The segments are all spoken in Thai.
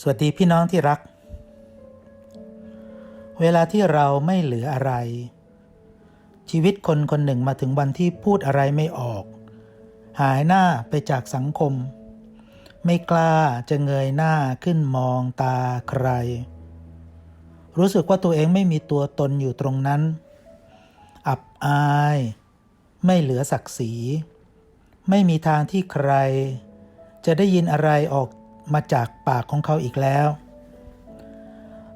สวัสดีพี่น้องที่รัก เวลาที่เราไม่เหลืออะไร ชีวิตคนคนหนึ่งมาถึงวันที่พูดอะไรไม่ออก หายหน้าไปจากสังคม ไม่กล้าจะเงยหน้าขึ้นมองตาใคร รู้สึกว่าตัวเองไม่มีตัวตนอยู่ตรงนั้น อับอาย ไม่เหลือศักดิ์ศรี ไม่มีทางที่ใคร จะได้ยินอะไรออก มาจากปากของเขาอีกแล้ว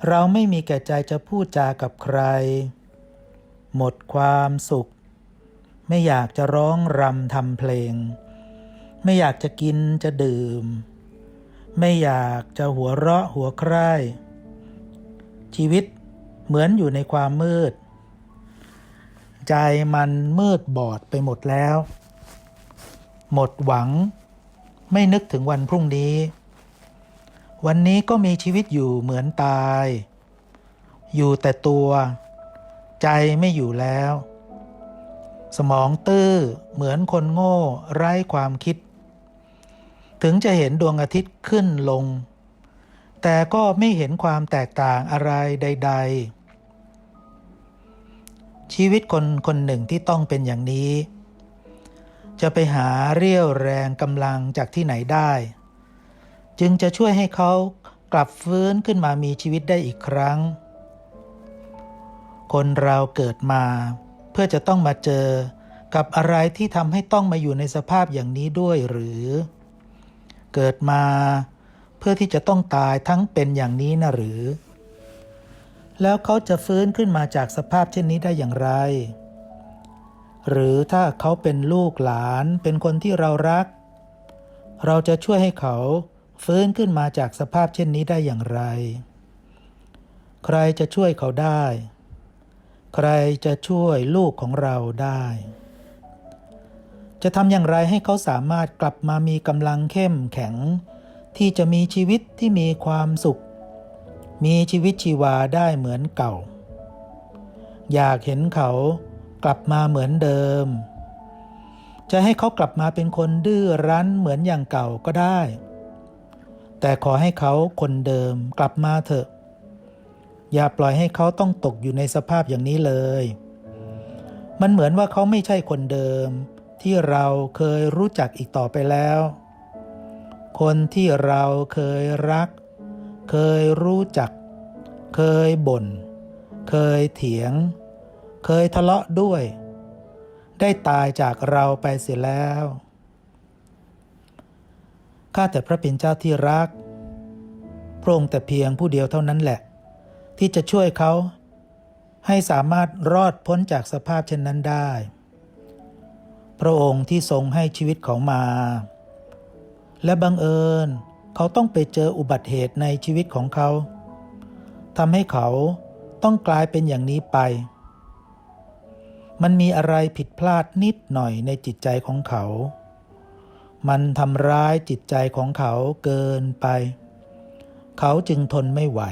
เราไม่มีแก่ใจจะพูดจากับใคร หมดความสุข ไม่อยากจะร้องรำทำเพลง ไม่อยากจะกินจะดื่ม ไม่อยากจะหัวเราะหัวใคร่ ชีวิตเหมือนอยู่ในความมืด ใจมันมืดบอดไปหมดแล้ว หมดหวังไม่นึกถึงวันพรุ่งนี้ วันนี้ก็มีชีวิตอยู่เหมือนตาย อยู่แต่ตัว ใจไม่อยู่แล้ว สมองตื้อเหมือนคนโง่ไร้ความคิด ถึงจะเห็นดวงอาทิตย์ขึ้นลง แต่ก็ไม่เห็นความแตกต่างอะไรใด ๆ ชีวิตคนคนหนึ่งที่ต้องเป็นอย่างนี้ จะไปหาเรี่ยวแรงกำลังจากที่ไหนได้ จึงจะช่วยให้เขากลับฟื้นขึ้นมามีชีวิตได้อีกครั้ง คนเราเกิดมา เพื่อจะต้องมาเจอกับอะไรที่ทำให้ต้องมาอยู่ในสภาพอย่างนี้ด้วยหรือ เกิดมาเพื่อที่จะต้องตายทั้งเป็นอย่างนี้นะหรือ แล้วเขาจะฟื้นขึ้นมาจากสภาพเช่นนี้ได้อย่างไร หรือถ้าเขาเป็นลูกหลานเป็นคนที่เรารัก เราจะช่วยให้เขา ฟื้นขึ้นมาจากสภาพเช่นนี้ได้อย่างไร ใครจะช่วยเขาได้ ใครจะช่วยลูกของเราได้ จะทำอย่างไรให้เขาสามารถกลับมามีกำลังเข้มแข็ง ที่จะมีชีวิตที่มีความสุข มีชีวิตชีวาได้เหมือนเก่า อยากเห็นเขากลับมาเหมือนเดิม จะให้เขากลับมาเป็นคนดื้อรั้นเหมือนอย่างเก่าก็ได้ แต่ขอให้เขาคนเดิมกลับมาเถอะ อย่าปล่อยให้เขาต้องตกอยู่ในสภาพอย่างนี้เลย มันเหมือนว่าเขาไม่ใช่คนเดิม ที่เราเคยรู้จักอีกต่อไปแล้ว คนที่เราเคยรัก เคยรู้จัก เคยบ่น เคยเถียง เคยทะเลาะด้วย ได้ตายจากเราไปเสียแล้ว ข้าแต่พระเป็นเจ้าที่รัก พระองค์แต่เพียงผู้เดียวเท่านั้นแหละ ที่จะช่วยเขา ให้สามารถรอดพ้นจากสภาพเช่นนั้นได้ พระองค์ที่ทรงให้ชีวิตเขามา และบังเอิญเขาต้องไปเจออุบัติเหตุในชีวิตของเขาทำให้เขาต้องกลายเป็นอย่างนี้ไป มันมีอะไรผิดพลาดนิดหน่อยในจิตใจของเขา มันทำร้ายจิตใจของเขาเกินไป เขาจึงทนไม่ไหว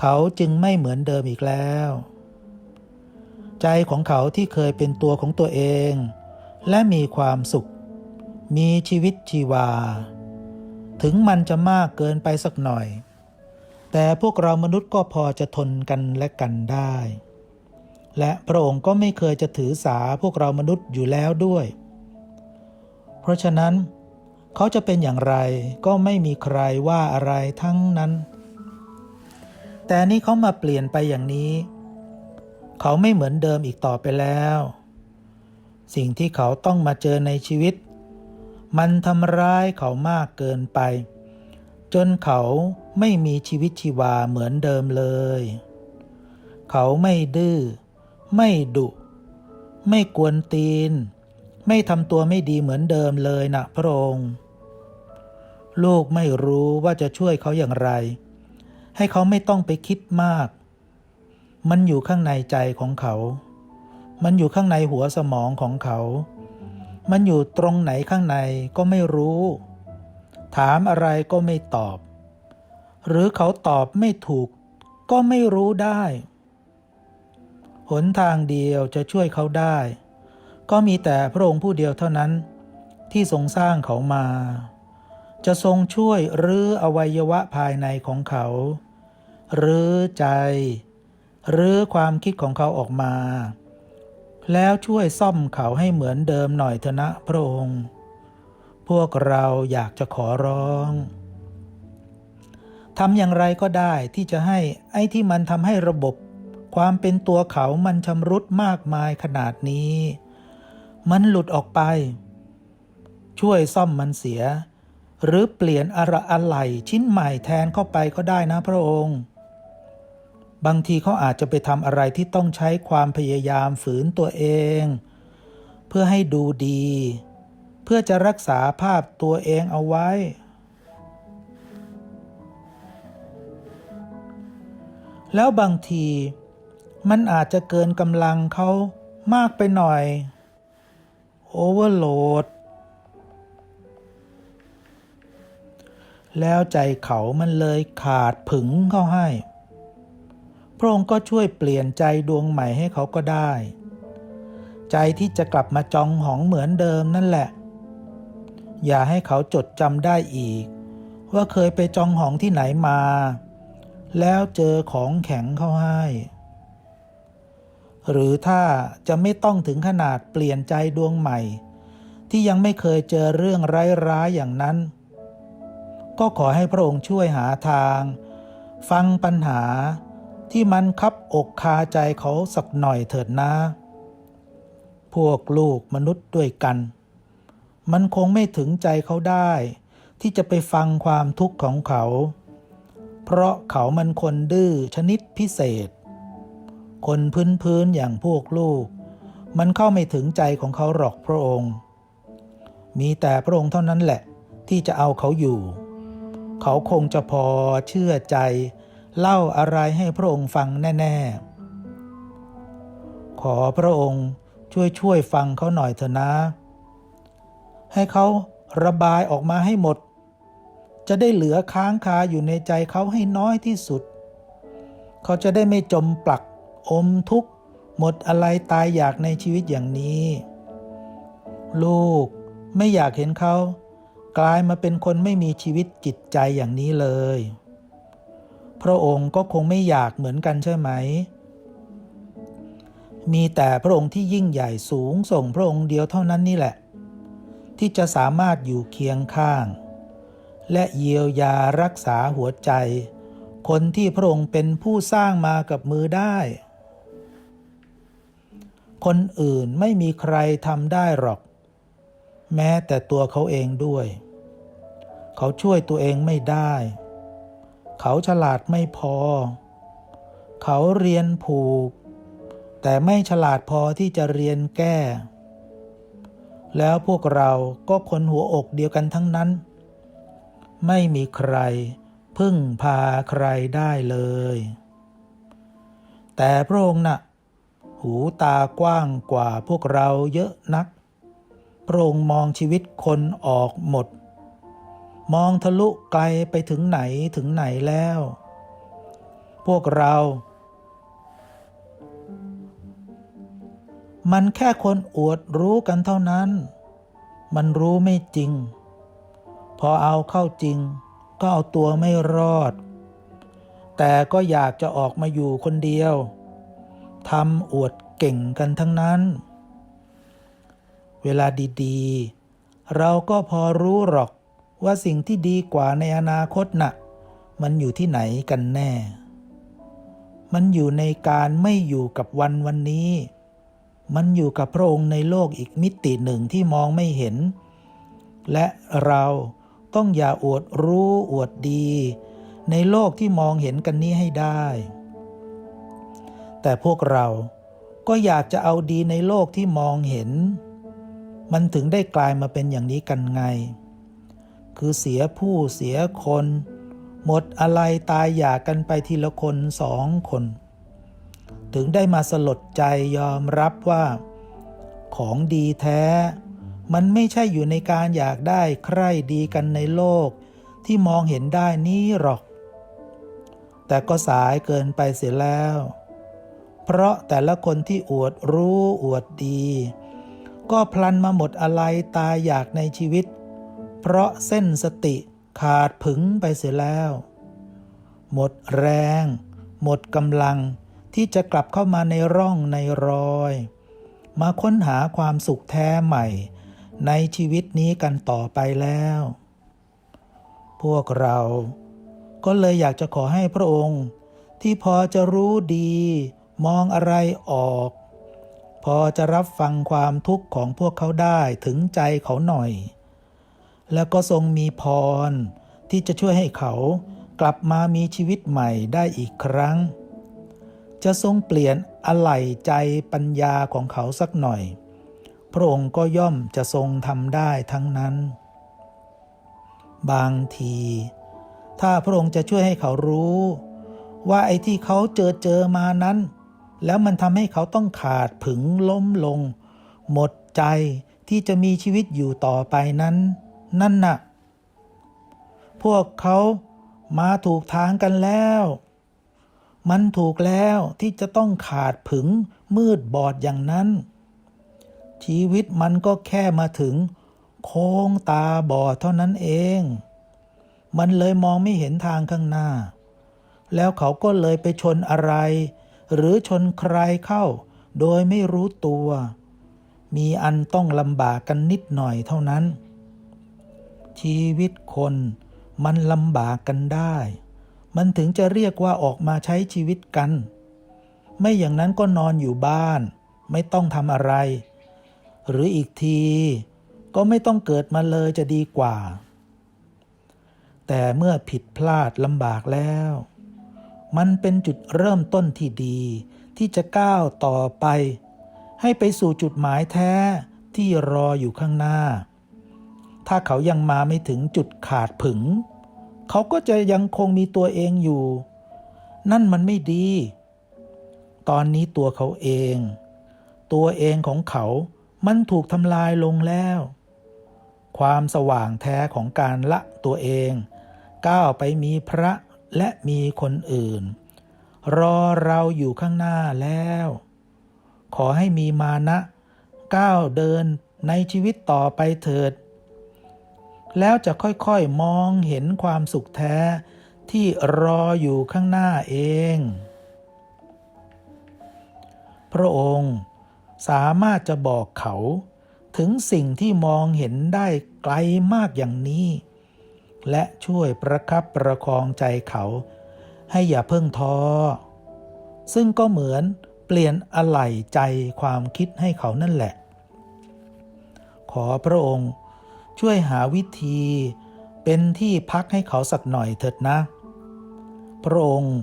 เขาจึงไม่เหมือนเดิมอีกแล้ว ใจของเขาที่เคยเป็นตัวของตัวเอง และมีความสุข มีชีวิตชีวา ถึงมันจะมากเกินไปสักหน่อย แต่พวกเรามนุษย์ก็พอจะทนกันและกันได้ และพระองค์ก็ไม่เคยจะถือสาพวกเรามนุษย์อยู่แล้วด้วย เพราะฉะนั้น เขาจะเป็นอย่างไรก็ไม่มีใครว่าอะไรทั้งนั้น แต่นี่เขามาเปลี่ยนไปอย่างนี้ เขาไม่เหมือนเดิมอีกต่อไปแล้ว สิ่งที่เขาต้องมาเจอในชีวิต มันทำร้ายเขามากเกินไป จนเขาไม่มีชีวิตชีวาเหมือนเดิมเลย เขาไม่ดื้อ ไม่ดุ ไม่กวนตีน ไม่ทำตัวไม่ดีเหมือนเดิมเลยนะพระองค์ ลูกไม่รู้ว่าจะช่วยเขาอย่างไร ให้เขาไม่ต้องไปคิดมาก มันอยู่ข้างในใจของเขา มันอยู่ข้างในหัวสมองของเขา มันอยู่ตรงไหนข้างในก็ไม่รู้ ถามอะไรก็ไม่ตอบ หรือเขาตอบไม่ถูก ก็ไม่รู้ได้ หนทางเดียวจะช่วยเขาได้ ก็มีแต่พระองค์ผู้เดียวเท่านั้น ที่ทรงสร้างเขามา จะทรงช่วยรื้ออวัยวะภายในของเขา รื้อใจ รื้อความคิดของเขาออกมา แล้วช่วยซ่อมเขาให้เหมือนเดิมหน่อยเถอะนะพระองค์ พวกเราอยากจะขอร้องทำอย่างไรก็ได้ที่จะให้ไอ้ที่มันทำให้ระบบ ความเป็นตัวเขามันชำรุดมากมายขนาดนี้ มันหลุดออกไป ช่วยซ่อมมันเสีย หรือเปลี่ยนอะไรอะไรชิ้นใหม่แทนเข้าไปก็ได้นะพระองค์ บางทีเขาอาจจะไปทำอะไรที่ต้องใช้ความพยายามฝืนตัวเอง เพื่อให้ดูดี เพื่อจะรักษาภาพตัวเองเอาไว้แล้วบางทีมันอาจจะเกินกำลังเขามากไปหน่อย โอเวอร์โหลดแล้วใจเขามันเลยขาดผึงเข้าให้ พระองค์ก็ช่วยเปลี่ยนใจดวงใหม่ให้เขาก็ได้ ใจที่จะกลับมาจองหองเหมือนเดิมนั่นแหละ อย่าให้เขาจดจำได้อีก ว่าเคยไปจองหองที่ไหนมา แล้วเจอของแข็งเข้าให้ หรือถ้าจะไม่ต้องถึงขนาดเปลี่ยนใจดวงใหม่ ที่ยังไม่เคยเจอเรื่องร้ายๆอย่างนั้น ก็ขอให้พระองค์ช่วยหาทาง ฟังปัญหาที่มันคับอกคาใจเขาสักหน่อยเถิดนะ พวกลูกมนุษย์ด้วยกัน มันคงไม่ถึงใจเขาได้ ที่จะไปฟังความทุกข์ของเขา เพราะเขามันคนดื้อชนิดพิเศษ คนพื้นพื้นๆอย่างพวกลูก มันเข้าไม่ถึงใจของเขาหรอกพระองค์ มีแต่พระองค์เท่านั้นแหละ ที่จะเอาเขาอยู่ เขาคงจะพอเชื่อใจ เล่าอะไรให้พระองค์ฟังแน่ ๆ ขอพระองค์ช่วยช่วยฟังเขาหน่อยเถอะนะ ให้เขาระบายออกมาให้หมด จะได้เหลือค้างคาอยู่ในใจเขาให้น้อยที่สุด เขาจะได้ไม่จมปลัก อมทุกข์ หมดอะไรตายอยากในชีวิตอย่างนี้ ลูกไม่อยากเห็นเขา กลายมาเป็นคนไม่มีชีวิตจิตใจอย่างนี้เลย พระองค์ก็คงไม่อยากเหมือนกันใช่ไหม มีแต่พระองค์ที่ยิ่งใหญ่สูงส่งพระองค์เดียวเท่านั้นนี่แหละ ที่จะสามารถอยู่เคียงข้าง และเยียวยารักษาหัวใจ คนที่พระองค์เป็นผู้สร้างมากับมือได้ คนอื่นไม่มีใครทำได้หรอก แม้แต่ตัวเขาเองด้วย เขาช่วยตัวเองไม่ได้ เขาฉลาดไม่พอ เขาเรียนผูก แต่ไม่ฉลาดพอที่จะเรียนแก้ แล้วพวกเราก็คนหัวอกเดียวกันทั้งนั้น ไม่มีใครพึ่งพาใครได้เลย แต่พระองค์น่ะ หูตากว้างกว่าพวกเราเยอะนัก พระองค์มองชีวิตคนออกหมด มองทะลุไกลไปถึงไหนถึงไหนแล้ว พวกเรา มันแค่คนอวดรู้กันเท่านั้น มันรู้ไม่จริง พอเอาเข้าจริง ก็เอาตัวไม่รอด แต่ก็อยากจะออกมาอยู่คนเดียว ทำอวดเก่งกันทั้งนั้น เวลาดีๆ เราก็พอรู้หรอกว่าสิ่งที่ดีกว่าในอนาคตน่ะ มันอยู่ที่ไหนกันแน่ มันอยู่ในการไม่อยู่กับวันวันนี้ มันอยู่กับพระองค์ในโลกอีกมิติหนึ่งที่มองไม่เห็น และเราต้องอย่าอวดรู้อวดดี ในโลกที่มองเห็นกันนี้ให้ได้ แต่พวกเราก็อยากจะเอาดีในโลกที่มองเห็น มันถึงได้กลายมาเป็นอย่างนี้กันไง คือเสียผู้เสียคน หมดอะไรตายอยากกันไปทีละคนสองคน ถึงได้มาสลดใจยอมรับว่า ของดีแท้ มันไม่ใช่อยู่ในการอยากได้ใคร่ดีกันในโลกที่มองเห็นได้นี้หรอก แต่ก็สายเกินไปเสียแล้ว เพราะแต่ละคนที่อวดรู้อวดดี ก็พลันมาหมดอะไรตายอยากในชีวิต เพราะเส้นสติขาดผึงไปเสียแล้ว หมดแรง หมดกำลังที่จะกลับเข้ามาในร่องในรอย มาค้นหาความสุขแท้ใหม่ ในชีวิตนี้กันต่อไปแล้ว พวกเราก็เลยอยากจะขอให้พระองค์ ที่พอจะรู้ดี มองอะไรออก พอจะรับฟังความทุกข์ของพวกเขาได้ถึงใจเขาหน่อย แล้วก็ทรงมีพรที่จะช่วยให้เขากลับมามีชีวิตใหม่ได้อีกครั้ง จะทรงเปลี่ยนอะไหล่ใจปัญญาของเขาสักหน่อย พระองค์ก็ย่อมจะทรงทำได้ทั้งนั้น บางที ถ้าพระองค์จะช่วยให้เขารู้ ว่าไอ้ที่เขาเจอเจอมานั้น แล้วมันทำให้เขาต้องขาดผึงล้มลง หมดใจที่จะมีชีวิตอยู่ต่อไปนั้น นั่นน่ะ พวกเขามาถูกทางกันแล้ว มันถูกแล้วที่จะต้องขาดผึงมืดบอดอย่างนั้น ชีวิตมันก็แค่มาถึง โค้งตาบอดเท่านั้นเอง มันเลยมองไม่เห็นทางข้างหน้า แล้วเขาก็เลยไปชนอะไร หรือชนใครเข้า โดยไม่รู้ตัว มีอันต้องลำบากกันนิดหน่อยเท่านั้น ชีวิตคนมันลำบากกันได้ มันถึงจะเรียกว่าออกมาใช้ชีวิตกัน ไม่อย่างนั้นก็นอนอยู่บ้าน ไม่ต้องทำอะไร หรืออีกทีก็ไม่ต้องเกิดมาเลยจะดีกว่า แต่เมื่อผิดพลาดลำบากแล้ว มันเป็นจุดเริ่มต้นที่ดี ที่จะก้าวต่อไป ให้ไปสู่จุดหมายแท้ที่รออยู่ข้างหน้า ถ้าเขายังมาไม่ถึงจุดขาดผึง เขาก็จะยังคงมีตัวเองอยู่ นั่นมันไม่ดี ตอนนี้ตัวเขาเอง ตัวเองของเขา มันถูกทำลายลงแล้ว ความสว่างแท้ของการละตัวเอง ก้าวไปมีพระ และมีคนอื่น รอเราอยู่ข้างหน้าแล้ว ขอให้มีมานะก้าวเดินในชีวิตต่อไปเถิด แล้วจะค่อยๆมองเห็นความสุขแท้ที่รออยู่ข้างหน้าเอง พระองค์สามารถจะบอกเขาถึงสิ่งที่มองเห็นได้ไกลมากอย่างนี้ และช่วยประคับประคองใจเขา ให้อย่าเพิ่งท้อ ซึ่งก็เหมือนเปลี่ยนอะไหล่ใจความคิดให้เขานั่นแหละ ขอพระองค์ช่วยหาวิธีเป็นที่พักให้เขาสักหน่อยเถิดนะ พระองค์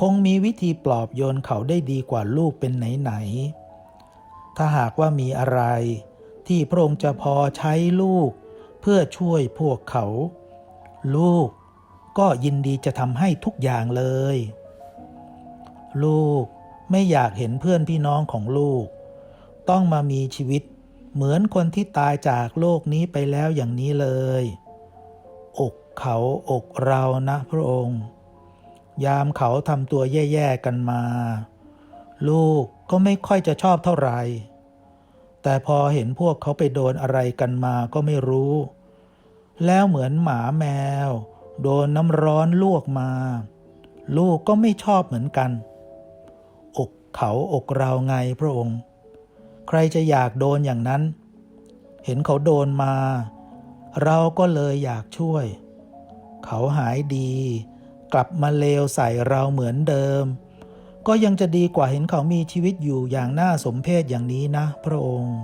คงมีวิธีปลอบโยนเขาได้ดีกว่าลูกเป็นไหนๆ ถ้าหากว่ามีอะไรที่พระองค์จะพอใช้ลูกเพื่อช่วยพวกเขา ลูกก็ยินดีจะทำให้ทุกอย่างเลย ลูกไม่อยากเห็นเพื่อนพี่น้องของลูก ต้องมามีชีวิตเหมือนคนที่ตายจากโลกนี้ไปแล้วอย่างนี้เลย อกเขาอกเรานะพระองค์ ยามเขาทำตัวแย่ๆกันมา ลูกก็ไม่ค่อยจะชอบเท่าไหร่ แต่พอเห็นพวกเขาไปโดนอะไรกันมาก็ไม่รู้ แล้วเหมือนหมาแมว โดนน้ำร้อนลวกมา ลูกก็ไม่ชอบเหมือนกัน อกเขาอกเราไงพระองค์ ใครจะอยากโดนอย่างนั้น เห็นเขาโดนมา เราก็เลยอยากช่วย เขาหายดี กลับมาเลวใส่เราเหมือนเดิม ก็ยังจะดีกว่าเห็นเขามีชีวิตอยู่อย่างน่าสมเพชอย่างนี้นะ พระองค์